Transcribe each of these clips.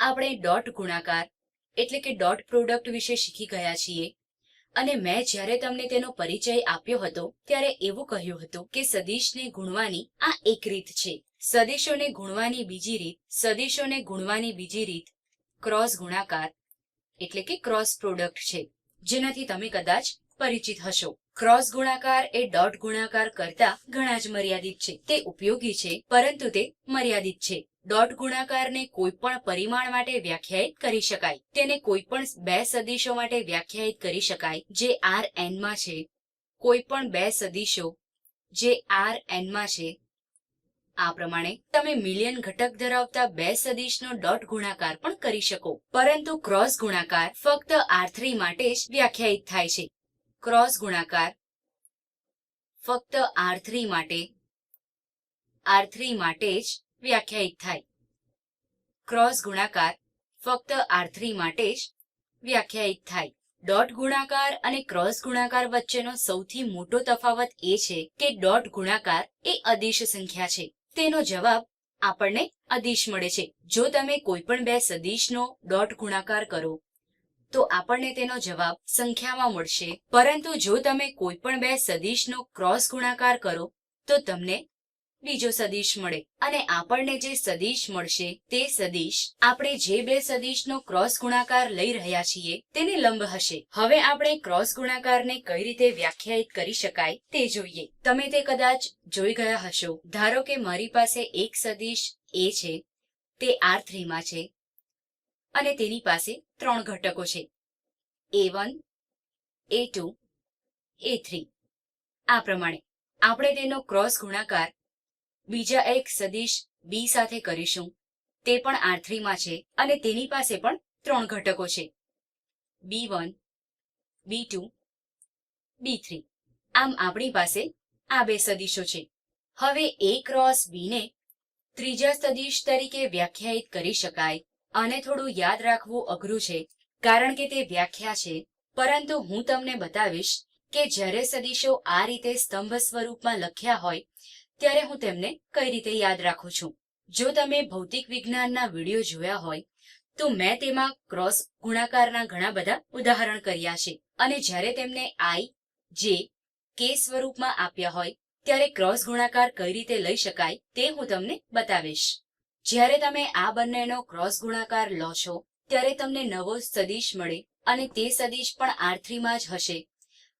આપણે ડોટ ગુણાકાર, એટલે કે ડોટ પ્રોડક્ટ વિશે શીખી ગયા છીએ. અને મેં જ્યારે તમને તેનો પરિચય આપ્યો હતો, ત્યારે એવું કહ્યું હતું કે સદીશને ગુણવાની આ એક રીત છે. સદીશોને ગુણવાની બીજી રીત, સદીશોને ગુણવાની બીજી રીત, ક્રોસ ગુણાકાર, એટલે કે ક્રોસ પ્રોડક્ટ છે, જેનાથી તમે કદાચ પરિચિત હશો. ક્રોસ ગુણાકાર એ ડોટ ગુણાકાર કરતા ઘણા જ મર્યાદિત છે. તે ઉપયોગી છે, પરંતુ તે મર્યાદિત છે. ડોટ ગુણાકારને કોઈ પણ પરિમાણ માટે વ્યાખ્યાયિત કરી શકાય. તેને કોઈ પણ બે સદીશો માટે વ્યાખ્યાયિત કરી શકાય, જે આર એનમાં છે. કોઈ પણ બે સદીશો, જે આર એનમાં છે. આ પ્રમાણે તમે મિલિયન ઘટક ધરાવતા બે સદીશનો ડોટ ગુણાકાર પણ કરી શકો. પરંતુ ક્રોસ ગુણાકાર ફક્ત આર થ્રી માટે જ વ્યાખ્યાયિત થાય છે. ક્રોસ ગુણાકાર ફક્ત આર થ્રી માટે આર થ્રી માટે જ વ્યાખ્યાયિત થાય. ક્રોસ ગુણાકાર ફક્ત આર થ્રી માટે જ વ્યાખ્યાયિત થાય. ડોટ ગુણાકાર અને ક્રોસ ગુણાકાર વચ્ચેનો સૌથી મોટો તફાવત એ છે કે ડોટ ગુણાકાર એ અદિશ સંખ્યા છે. તેનો જવાબ આપણને અદિશ મળે છે. જો તમે કોઈ પણ બે સદીશનો ડોટ ગુણાકાર કરો, તો આપણને તેનો જવાબ સંખ્યામાં મળશે. પરંતુ જો તમે કોઈ પણ બે સદીશનો ક્રોસ ગુણાકાર કરો, તો તમને બીજો સદીશ મળે. અને આપણને જે સદીશ મળશે, તે સદીશ આપણે જે બે સદીશનો ક્રોસ ગુણાકાર લઈ રહ્યા છીએ, તેને લંબ હશે. હવે આપણે ક્રોસ ગુણાકારને કઈ રીતે વ્યાખ્યાયિત કરી શકાય, તે જોઈએ. તમે તે કદાચ જોઈ ગયા હશો. ધારો કે મારી પાસે એક સદીશ એ છે, તે આર થ્રીમાં છે, અને તેની પાસે ત્રણ ઘટકો છે. A one, A two, A three. આ પ્રમાણે. આપણે તેનો ક્રોસ ગુણાકાર બીજા એક સદીશ બી સાથે કરીશું. તે પણ આર થ્રીમાં છે અને તેની પાસે પણ ત્રણ ઘટકો છે. B one, B two, B three. આમ આપણી પાસે આ બે સદીશો છે. હવે એ ક્રોસ બી ને ત્રીજા સદીશ તરીકે વ્યાખ્યાયિત કરી શકાય આને થોડું યાદ રાખવું અઘરું છે, કારણ કે તે વ્યાખ્યા છે. પરંતુ હું તમને બતાવીશ કે જ્યારે સદીશો આ રીતે સ્તંભ સ્વરૂપમાં લખ્યા હોય ત્યારે હું તેમને કઈ રીતે યાદ રાખું છું? જો તમે ભૌતિક વિજ્ઞાનના વીડિયો જોયા હોય, તો મેં તેમાં ક્રોસ ગુણાકારના ઘણા બધા ઉદાહરણ કર્યા છે. અને જ્યારે તેમને આઈ, જે, કે સ્વરૂપમાં આપ્યા હોય, ત્યારે ક્રોસ ગુણાકાર કઈ રીતે લઈ શકાય તે હું તમને બતાવીશ. જ્યારે તમે આ બંનેનો ક્રોસ ગુણાકાર લો છો, ત્યારે તમને નવો સદીશ મળે અને તે સદીશ પણ આર થ્રીમાં જ હશે.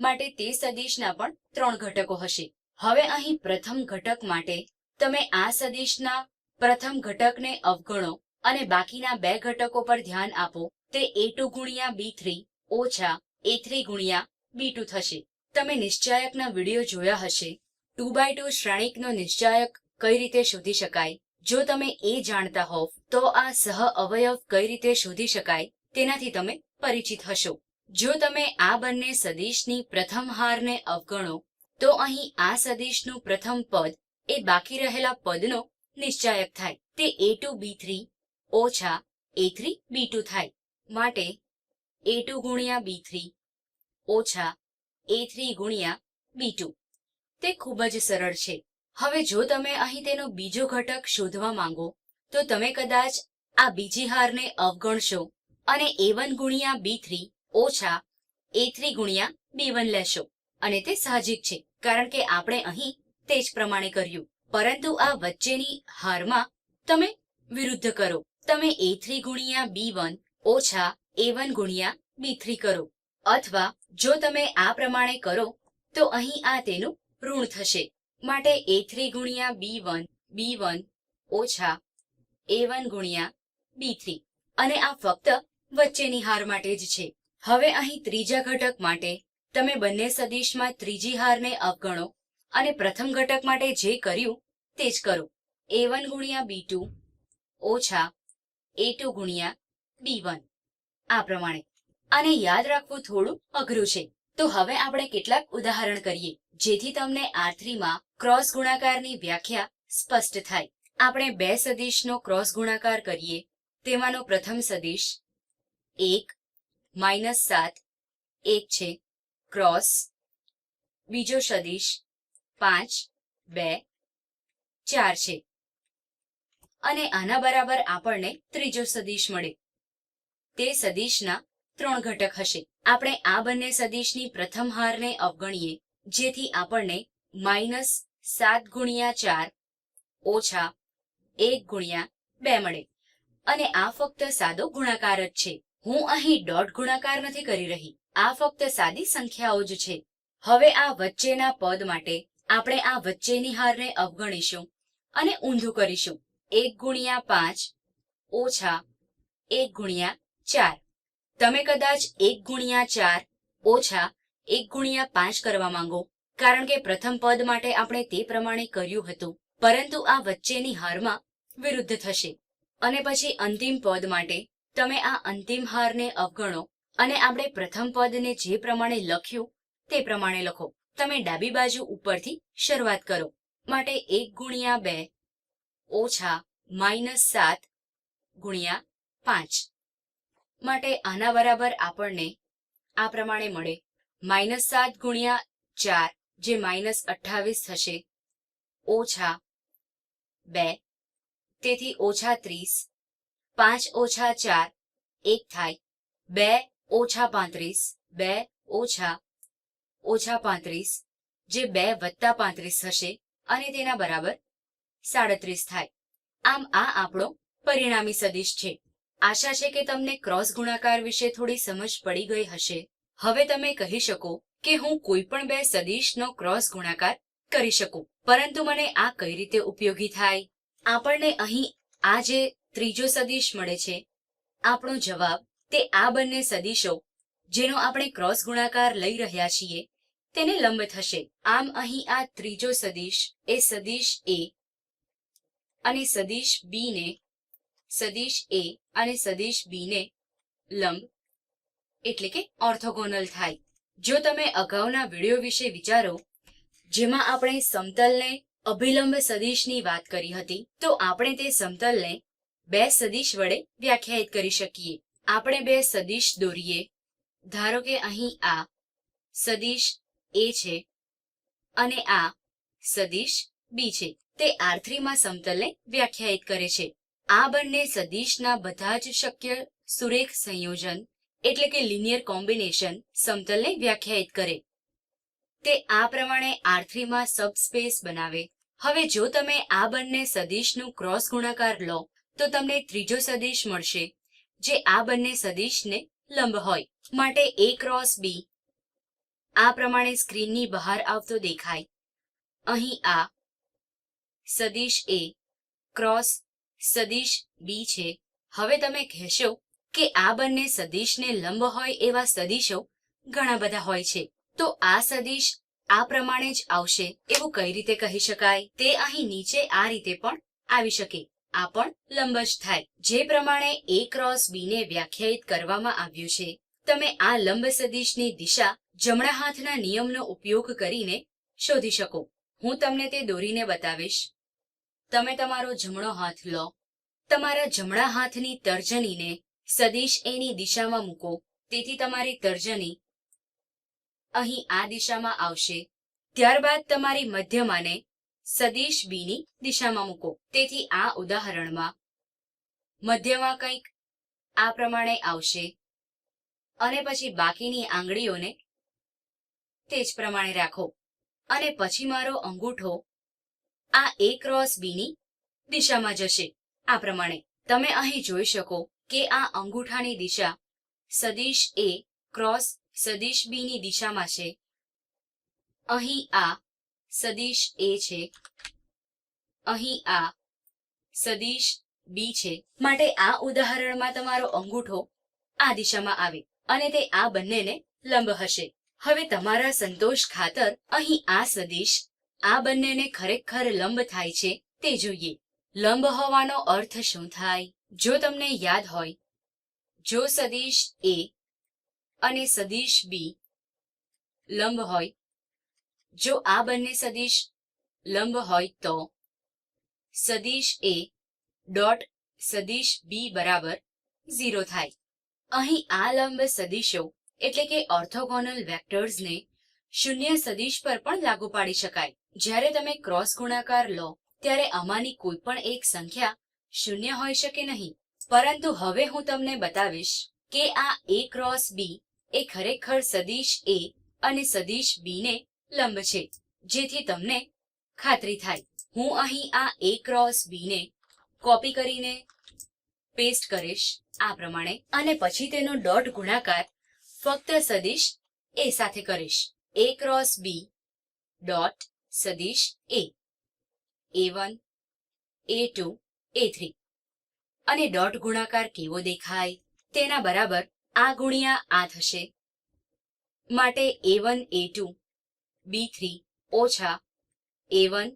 માટે તે સદીશના પણ ત્રણ ઘટકો હશે. હવે અહીં પ્રથમ ઘટક માટે તમે આ સદિશના પ્રથમ ઘટકને અવગણો અને બાકીના બે ઘટકો પર ધ્યાન આપો. તે એ ટુ ગુણ્યા બી થ્રી ઓછા એ થ્રી ગુણ્યા બી ટુ થશે. તમે નિશ્ચાયકના વીડિયો જોયા હશે. ટુ બાય ટુ શ્રેણિકનો નિશ્ચાયક કઈ રીતે શોધી શકાય? જો તમે એ જાણતા હોવ, તો આ સહ અવયવ કઈ રીતે શોધી શકાય? તેનાથી તમે પરિચિત હશો. જો તમે આ બંને સદીશની પ્રથમ હારને અવગણો તો અહીં આ સદિશનું પ્રથમ પદ એ બાકી રહેલા પદનો નિશ્ચાયક થાય. તે એ ટુ બી થ્રી ઓછા એ થ્રી બી ટુ થાય. માટે એ ટુ ગુણ્યા બી થ્રી ઓછા એ થ્રી ગુણ્યા બી ટુ. તે ખૂબ જ સરળ છે. હવે જો તમે અહીં તેનો બીજો ઘટક શોધવા માંગો, તો તમે કદાચ આ બીજી હારને અવગણશો અને એ વન ગુણ્યા બી થ્રી ઓછા એ થ્રી ગુણ્યા બી વન લેશો. અને તે સાહજિક છે, કારણ કે આપણે અહીં તે જ પ્રમાણે કર્યું. પરંતુ આ વચ્ચેની હારમાં તમે વિરુદ્ધ કરો. તમે એ થ્રી ગુણ્યા બી વન ઓછા એ વન ગુણ્યા બી થ્રી કરો. અથવા જો તમે આ પ્રમાણે કરો, તો અહીં આ તેનું ઋણ થશે. માટે એ થ્રી ગુણ્યા બી વન બી વન ઓછા એ વન ગુણ્યા બી થ્રી અને આ ફક્ત વચ્ચેની હાર માટે જ છે. હવે અહીં ત્રીજા ઘટક માટે તમે બંને સદીશમાં ત્રીજી હારને અવગણો અને પ્રથમ ઘટક માટે જે કર્યું તે જ કરો. એ વન ગુણ્યા બી ટુ ઓછા એ ટુ ગુણ્યા બી વન આ પ્રમાણે. આને યાદ રાખવું થોડું અઘરું છે. તો હવે આપણે કેટલાક ઉદાહરણ કરીએ, જેથી તમને આર થ્રીમાં ક્રોસ ગુણાકારની વ્યાખ્યા સ્પષ્ટ થાય. આપણે બે સદીશનો ક્રોસ ગુણાકાર કરીએ. તેમાંનો પ્રથમ સદીશ એક, માઇનસ સાત, એક છે. ક્રોસ, બીજો સદીશ પાંચ, બે, ચાર છે. અને આના બરાબર આપણને ત્રીજો સદીશ મળે તે સદીશના ત્રણ ઘટક હશે. આપણે આ બંને સદીશની પ્રથમ હારને અવગણીએ, જેથી આપણને માઇનસ સાત ગુણ્યા ચાર ઓછા એક ગુણ્યા બે મળે. અને આ ફક્ત સાદો ગુણાકાર જ છે. હું અહીં ડોટ ગુણાકાર નથી કરી રહી. આ ફક્ત સાદી સંખ્યાઓ જ છે. હવે આ વચ્ચેના પદ માટે આપણે આ વચ્ચેની હારને અવગણીશું અને ઊંધું કરીશું. એક ગુણ્યા પાંચ ઓછા એક ગુણ્યા ચાર. તમે કદાચ એક ગુણ્યા ચાર ઓછા એક ગુણ્યા પાંચ કરવા માંગો, કારણ કે પ્રથમ પદ માટે આપણે તે પ્રમાણે કર્યું હતું, પરંતુ આ વચ્ચેની હારમાં વિરુદ્ધ થશે. અને પછી અંતિમ પદ માટે તમે આ અંતિમ હારને અવગણો અને આપણે પ્રથમ પદને જે પ્રમાણે લખ્યું તે પ્રમાણે લખો. તમે ડાબી બાજુ ઉપરથી શરૂઆત કરો. માટે એક ગુણ્યા બે ઓછા માઇનસ સાત ગુણ્યા પાંચ. માટે આના બરાબર આપણને આ પ્રમાણે મળે. માઇનસ સાત ગુણ્યા ચાર જે માઇનસ અઠ્ઠાવીસ થશે. ઓછા બે. તેથી ઓછા ત્રીસ પાંચ ઓછા ચાર, એક થાય. બે ઓછા પાંત્રીસ, બે ઓછા ઓછા પાંત્રીસ, જે બે વત્તા પાંત્રીસ થશે અને તેના બરાબર સાડત્રીસ થાય. આમ આ આપણો પરિણામી સદિશ છે. આશા છે કે તમને ક્રોસ ગુણાકાર વિશે થોડી સમજ પડી ગઈ હશે. હવે તમે કહી શકો કે હું કોઈ પણ બે સદિશનો ક્રોસ ગુણાકાર કરી શકું. પરંતુ મને આ કઈ રીતે ઉપયોગી થાય? આપણને અહીં આ જે ત્રીજો સદિશ મળે છે. આપણો જવાબ તે આ બંને સદિશો, જેનો આપણે ક્રોસ ગુણાકાર લઈ રહ્યા છીએ, તેને લંબ થશે. આમ અહીં આ ત્રીજો સદિશ એ સદિશ એ અને સદિશ બી ને સદિશ એ અને સદિશ બી ને લંબ એટલે કે ઓર્થોગોનલ થાય. જો તમે અગાઉના વીડિયો વિશે વિચારો, જેમાં આપણે સમતલને અભિલંબ સદિશની વાત કરી હતી, તો આપણે તે સમતલને બે સદિશ વડે વ્યાખ્યાયિત કરી શકીએ. આપણે બે સદિશ દોરીએ. ધારો કે અહીં આ સદિશ એ છે અને આ સદિશ બી છે. તે આર થ્રીમાં સમતલને વ્યાખ્યાયિત કરે છે. આ બંને સદિશના બધા જ શક્ય સુરેખ સંયોજન એટલે કે લિનિયર કોમ્બિનેશન સમતલને વ્યાખ્યાયિત કરે. તે આ પ્રમાણે આર થ્રીમાં સબસ્પેસ બનાવે. હવે જો તમે આ બંને સદિશનું ક્રોસ ગુણાકાર લો તો તમને ત્રીજો સદિશ મળશે, જે આ બંને સદિશને લંબ હોય. માટે એ ક્રોસ બી આ પ્રમાણે સ્ક્રીનની બહાર આવતો દેખાય. અહીં આ સદિશ એ ક્રોસ સદિશ બી છે. હવે તમે કહેશો કે આ બંને સદિશને લંબ હોય એવા સદિશો ઘણા બધા હોય છે. તો આ સદિશ આ પ્રમાણે જ આવશે. એવું કઈ રીતે કહી શકાય? તે અહીં નીચે આ રીતે પણ આવી શકે. આ પણ લંબ થાય. જે પ્રમાણે એ ક્રોસ બી ને વ્યાખ્યાયિત કરવામાં આવ્યું છે, તમે આ લંબ સદિશની દિશા જમણા હાથના નિયમનો ઉપયોગ કરીને શોધી શકો. હું તમને તે દોરીને બતાવીશ. તમે તમારો જમણો હાથ લો. તમારા જમણા હાથની તર્જનીને સદિશ એની દિશામાં મૂકો. તેથી તમારી તર્જની અહીં આ દિશામાં આવશે. ત્યારબાદ તમારી મધ્યમાને સદિશ બીની દિશામાં મૂકો. તેથી આ ઉદાહરણમાં મધ્યમાં કંઈક આ પ્રમાણે આવશે અને પછી બાકીની આંગળીઓને તે જ પ્રમાણે રાખો. અને પછી મારો અંગૂઠો આ એ ક્રોસ બીની દિશામાં જશે. આ પ્રમાણે. તમે અહીં જોઈ શકો કે આ અંગૂઠાની દિશા સદિશ એ ક્રોસ સદિશ બી ની દિશામાં છે. અહીં આ સદિશ એ છે. અહીં આ સદિશ બી છે. માટે આ ઉદાહરણમાં તમારો અંગૂઠો આ દિશામાં આવે અને તે આ બંનેને લંબ હશે. હવે તમારા સંતોષ ખાતર અહીં આ સદિશ આ બંનેને ખરેખર લંબ થાય છે તે જોઈએ. લંબ હોવાનો અર્થ શું થાય? જો તમને યાદ હોય, જો સદિશ એ અને સદિશ બી લંબ હોય જો આ બંને સદિશ લંબ હોય તો સદિશ એ ડોટ સદિશ બી બરાબર ઝીરો થાય. અહીં આ લંબ સદિશો એટલે કે ઓર્થોગોનલ વેક્ટર્સને શૂન્ય સદિશ પર પણ લાગુ પાડી શકાય. જ્યારે તમે ક્રોસ ગુણાકાર લો, ત્યારે આમાંની કોઈ પણ એક સંખ્યા શૂન્ય હોઈ શકે નહીં. પરંતુ હવે હું તમને બતાવીશ કે આ એ ક્રોસ બી એ ખરેખર સદીશ એ અને સદીશ બી ને લંબ છે, જેથી તમને ખાતરી થાય. હું અહીં આ એ ક્રોસ બી ને કોપી કરીને પેસ્ટ કરીશ આ પ્રમાણે અને પછી તેનો ડોટ ગુણાકાર ફક્ત સદીશ એ સાથે કરીશ. એ ક્રોસ બી ડોટ સદીશ A A one A two A three અને ડોટ ગુણાકાર કેવો દેખાય? તેના બરાબર આ ગુણ્યા આ થશે. માટે A one A two B three, ઓછા A one,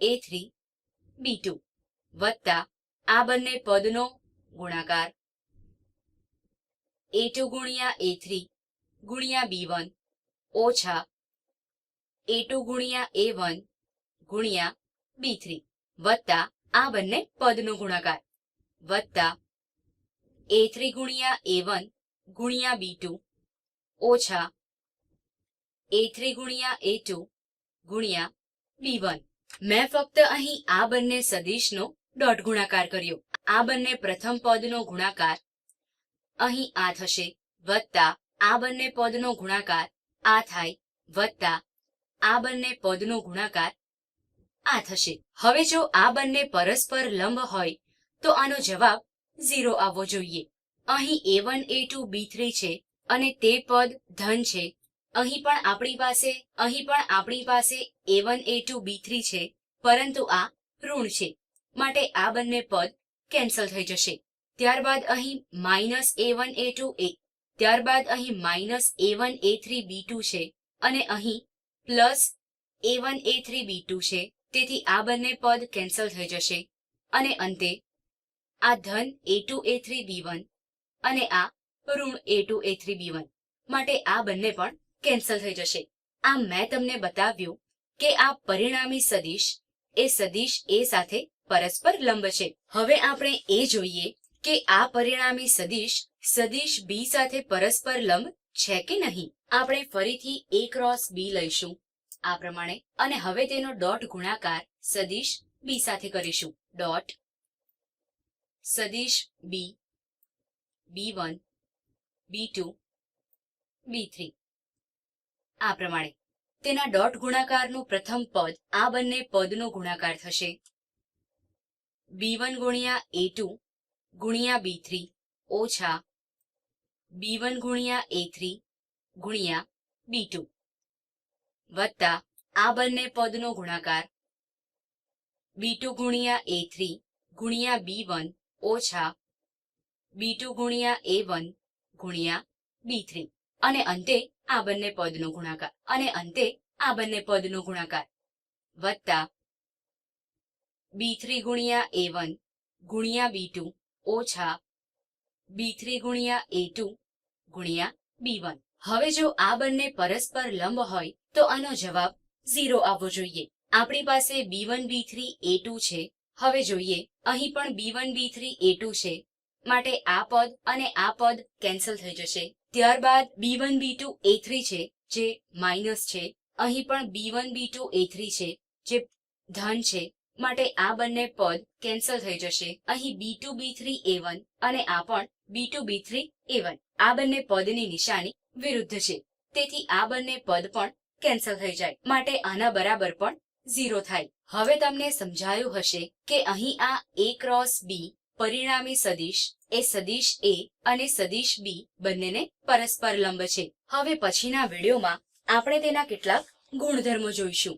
A three, B two વત્તા આ બંને પદનો ગુણાકાર એ ટુ ગુણ્યા એ થ્રી ગુણ્યા બી વન ઓછા એ ટુ ગુણ્યા એ વન ગુણ્યા બી થ્રી વત્તા આ બંને પદનો ગુણાકાર વત્તા એ થ્રી ગુણ્યા એ વન ગુણ્યા બી ટુ ઓછા એ થ્રી ગુણ્યા એ ગુણ્યા બી વન મેં ફક્ત અહીં આ બંને સદીશનો ડોટ ગુણાકાર કર્યો. આ બંને પ્રથમ પદનો ગુણાકાર અહીં આ થશે વત્તા આ બંને પદનો ગુણાકાર આ થાય વત્તા આ બંને પદનો ગુણાકાર આ થશે. હવે જો આ બંને પરસ્પર લંબ હોય, તો આનો જવાબ ઝીરો આવવો જોઈએ. અહીં A one A two B three છે અને તે પદ ધન છે. અહીં પણ આપણી પાસે, અહીં પણ આપણી પાસે A one A two B three છે, પરંતુ આ ઋણ છે. માટે આ બંને પદ કેન્સલ થઈ જશે. ત્યારબાદ અહીં minus A one A two A ત્યારબાદ અહીં minus A one A three B two છે, અને અહીં plus A one A three B two છે. તેથી આ બંને પદ કેન્સલ થઈ જશે. અને અંતે આ ધન A two A three B one અને આ ઋણ A two A three B one માટે આ બંને પણ કેન્સલ થઈ જશે. આમ મેં તમને બતાવ્યું કે આ પરિણામી સદિશ એ સદિશ એ સાથે પરસ્પર લંબ છે. હવે આપણે એ જોઈએ કે આ પરિણામી સદિશ સદિશ બી સાથે પરસ્પર લંબ છે કે નહીં. આપણે ફરીથી એ ક્રોસ બી લઈશું આ પ્રમાણે અને હવે તેનો ડોટ ગુણાકાર સદિશ બી સાથે કરીશું. ડોટ સદિશ B B one, B two, B three. આ પ્રમાણે. તેના ડોટ ગુણાકારનું પ્રથમ પદ આ બંને પદનો ગુણાકાર થશે. બી વન ગુણ્યા એ ટુ ગુણ્યા બી થ્રી ઓછા બી વન ગુણ્યા એ થ્રી ગુણ્યા બી ટુ વત્તા આ બંને પદનો ગુણાકાર બી ટુ ગુણ્યા એ થ્રી ગુણ્યા બી વન ઓછા બી ટુ ગુણ્યા એ વન ગુણ્યા બી થ્રી. અને અંતે આ બંને પદનો ગુણાકાર. અને અંતે આ બંને પદનો ગુણાકાર. વત્તા બી થ્રી ગુણ્યા એ વન ગુણ્યા બી ટુ ઓછા બી થ્રી ગુણ્યા એ ટુ ગુણ્યા બી વન. હવે જો આ બંને પરસ્પર લંબ હોય, તો આનો જવાબ ઝીરો આવવો જોઈએ. આપણી પાસે B one B three A two છે. હવે જોઈએ, અહીં પણ B one B three A two છે. માટે આ પદ અને આ પદ કેન્સલ થઈ જશે. ત્યારબાદ B one B two A three છે, જે માઇનસ છે. અહીં પણ B one B two A three છે, જે ધન છે. માટે આ બંને પદ કેન્સલ થઈ જશે. અહીં B two B three A one અને આ પણ B two B three A one આ બંને પદની નિશાની વિરુદ્ધ છે. તેથી આ બંને પદ પણ કેન્સલ થઈ જાય. માટે આના બરાબર પણ ઝીરો થાય. હવે તમને સમજાયું હશે કે અહીં આ એ ક્રોસ બી પરિણામી સદીશ, એ સદીશ એ અને સદીશ બી બંનેને પરસ્પર લંબ છે. હવે પછીના વિડીયોમાં આપણે તેના કેટલાક ગુણધર્મો જોઈશું.